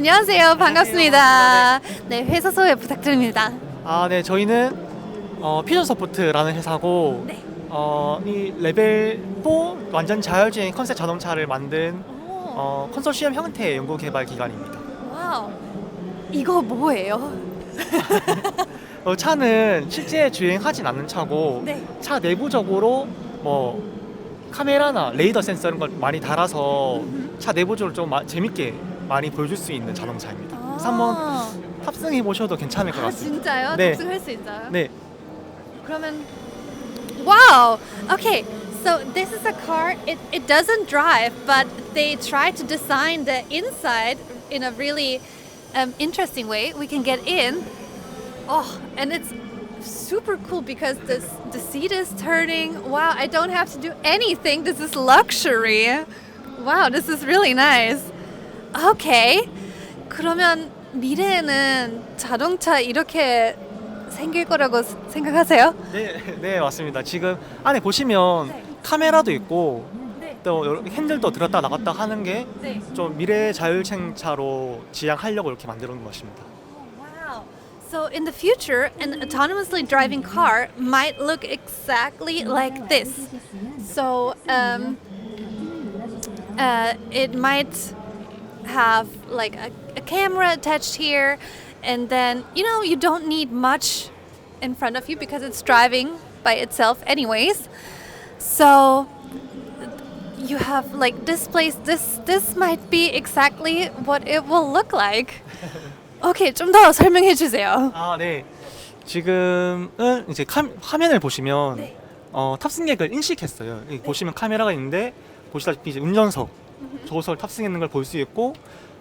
안녕하세요. 반갑습니다. 네, 회사 소개 부탁드립니다. 아, 네, 저희는 어, 피전 서포트라는 회사고 네. 어, 이 레벨 4 완전 자율주행 컨셉 자동차를 만든 어, 컨소시엄 형태의 연구 개발 기관입니다. 와우. 이거 뭐예요? 어, 차는 실제 주행하진 않는 차고 네. 차 내부적으로 뭐 카메라나 레이더 센서 이런 걸 많이 달아서 차 내부적으로 좀 마- 재밌게 많이 보여줄 수 있는 자동차입니다. 그래서 한번 탑승해 보셔도 괜찮을 것 아, 같습니다. 진짜요? 네. 탑승할 수 있어요? 네, 그러면 wow. Okay. So this is a car. It it doesn't drive, but they try to design the inside in a really um, interesting way. We can get in. Oh, and it's super cool because this the seat is turning. Wow, I don't have to do anything. This is luxury. Wow, this is really nice. Okay. 그러면 미래에는 자동차 이렇게 생길 거라고 생각하세요? 네, 네 맞습니다. 지금 안에 보시면 네. 카메라도 있고 네. 또 여러- 핸들도 들었다 나갔다 하는 게좀 네. 미래 자율주행차로 지향하려고 이렇게 만들어 놓은 것입니다. Wow. So in the future, an autonomously driving car might look exactly like this. So um, uh, it might have like a, a camera attached here, and then you know you don't need much in front of you because it's driving by itself, anyways. So you have like displays. This this might be exactly what it will look like. 오케이 좀 더 설명해 주세요. 아, 네. 지금은 이제 카, 화면을 보시면 네. 어, 탑승객을 인식했어요. 여기 보시면 카메라가 있는데 보시다시피 이제 운전석, 조수석을 탑승했는 걸 볼 수 있고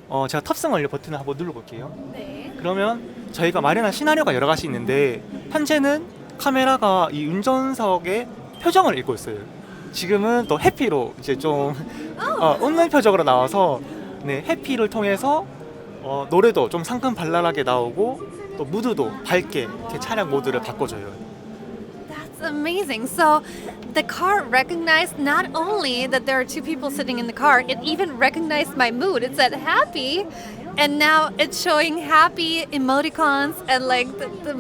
어, 제가 탑승 완료 버튼을 한번 눌러볼게요. 네. 그러면 저희가 마련한 시나리오가 여러 가지 있는데 현재는 카메라가 이 운전석의 표정을 읽고 있어요. 지금은 또 해피로 이제 좀 어, 웃는 표정으로 나와서 네, 해피를 통해서 어, 노래도 좀 상큼 발랄하게 나오고 또 무드도 밝게 이렇게 차량 모드를 바꿔줘요. That's amazing. So the car recognized not only that there are two people sitting in the car, it even recognized my mood. It said happy, and now it's showing happy emoticons and like the, the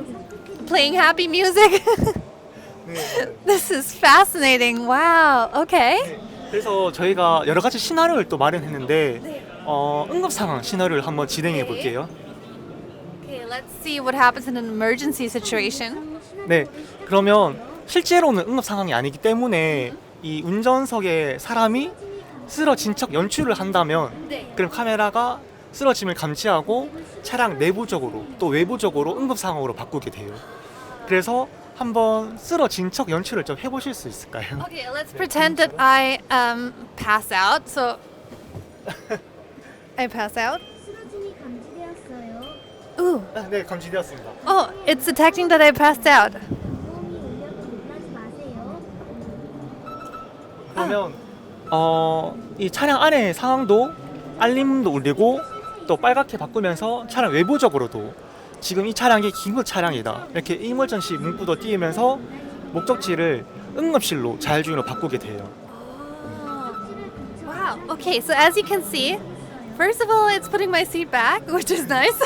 playing happy music. this is fascinating. Wow. Okay. 그래서 저희가 여러 가지 시나리오를 또 마련했는데 네. 어, 응급 상황 시나리오를 한번 진행해 네. 볼게요. Okay, let's see what happens in an emergency situation. 네, 그러면 실제로는 응급 상황이 아니기 때문에 이 운전석에 사람이 쓰러진 척 연출을 한다면 네. 그럼 카메라가 쓰러짐을 감지하고 차량 내부적으로 또 외부적으로 응급 상황으로 바꾸게 돼요. 그래서 한번 쓰러진 척 연출을 좀 해보실 수 있을까요? Okay, let's pretend that I um, pass out. So I pass out. 쓰러짐이 감지되었어요. Ooh. 아, 네, 감지되었습니다. Oh, it's detecting that I passed out. 그러면 어, 이 차량 안의 상황도 알림도 울리고 또 빨갛게 바꾸면서 차량 외부적으로도 지금 이 차량이 긴급 차량이다 이렇게 이물전시 문구도 띄우면서 목적지를 응급실로 자율주행으로 바꾸게 돼요. Wow. Okay, so as you can see, first of all, it's putting my seat back, which is nice.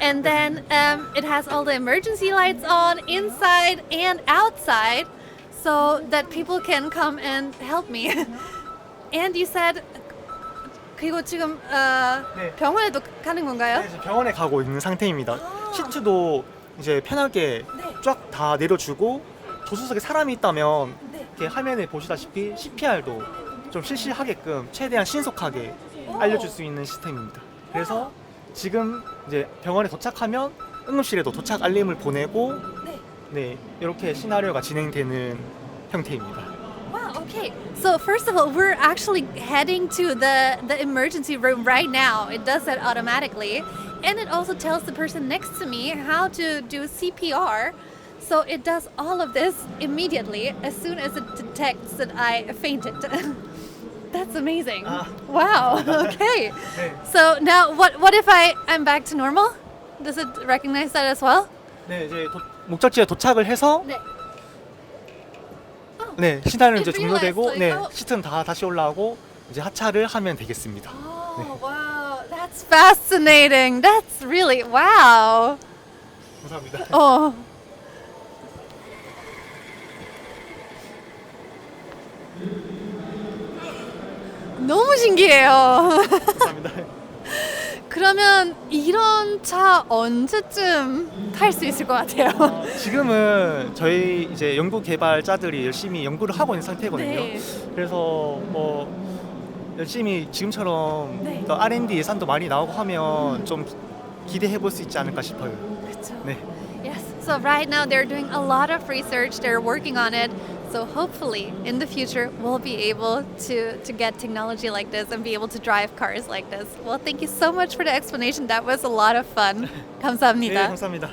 and then um, it has all the emergency lights on inside and outside so that people can come and help me. and you said, 그리고 지금 어, 네. 병원에도 가는 건가요? 네, 지금 병원에 가고 있는 상태입니다. 아. 시트도 이제 편하게 네. 쫙 다 내려주고 조수석에 사람이 있다면 네. 이렇게 화면에 보시다시피 CPR도 좀 실시하게끔 최대한 신속하게 알려줄 수 있는 시스템입니다. 그래서 지금 이제 병원에 도착하면 응급실에도 도착 알림을 보내고 네. 네 이렇게 시나리오가 진행되는 형태입니다. Wow, okay. So first of all, we're actually heading to the the emergency room right now. It does that automatically. And it also tells the person next to me how to do CPR. So it does all of this immediately as soon as it detects that I fainted. That's amazing. Ah. Wow. Okay. 네, So now what what if I I'm back to normal? Does it recognize that as well? 네 이제 도- 목적지에 도착을 해서 네. 네 시나리오는 이제 종료되고 네. 시트는 다 다시 올라오고 이제 하차를 하면 되겠습니다. Oh, wow. That's That's fascinating. That's really wow. 감사합니다. 어. 너무 신기해요. 그러면 이런 차 언제쯤 탈 수 있을 것 같아요? 지금은 저희 이제 연구 개발자들이 열심히 연구를 하고 있는 상태거든요. 네. 그래서 뭐 열심히 지금처럼 네. 더 R&D 예산도 많이 나오고 하면 좀 기대해 볼 수 있지 않을까 싶어요. 그렇죠. 네. Yes. So right now they're doing a lot of research. They're working on it. So hopefully in the future we'll be able to to get technology like this and be able to drive cars like this. Well, thank you so much for the explanation. That was a lot of fun. 네, 감사합니다. 감사합니다.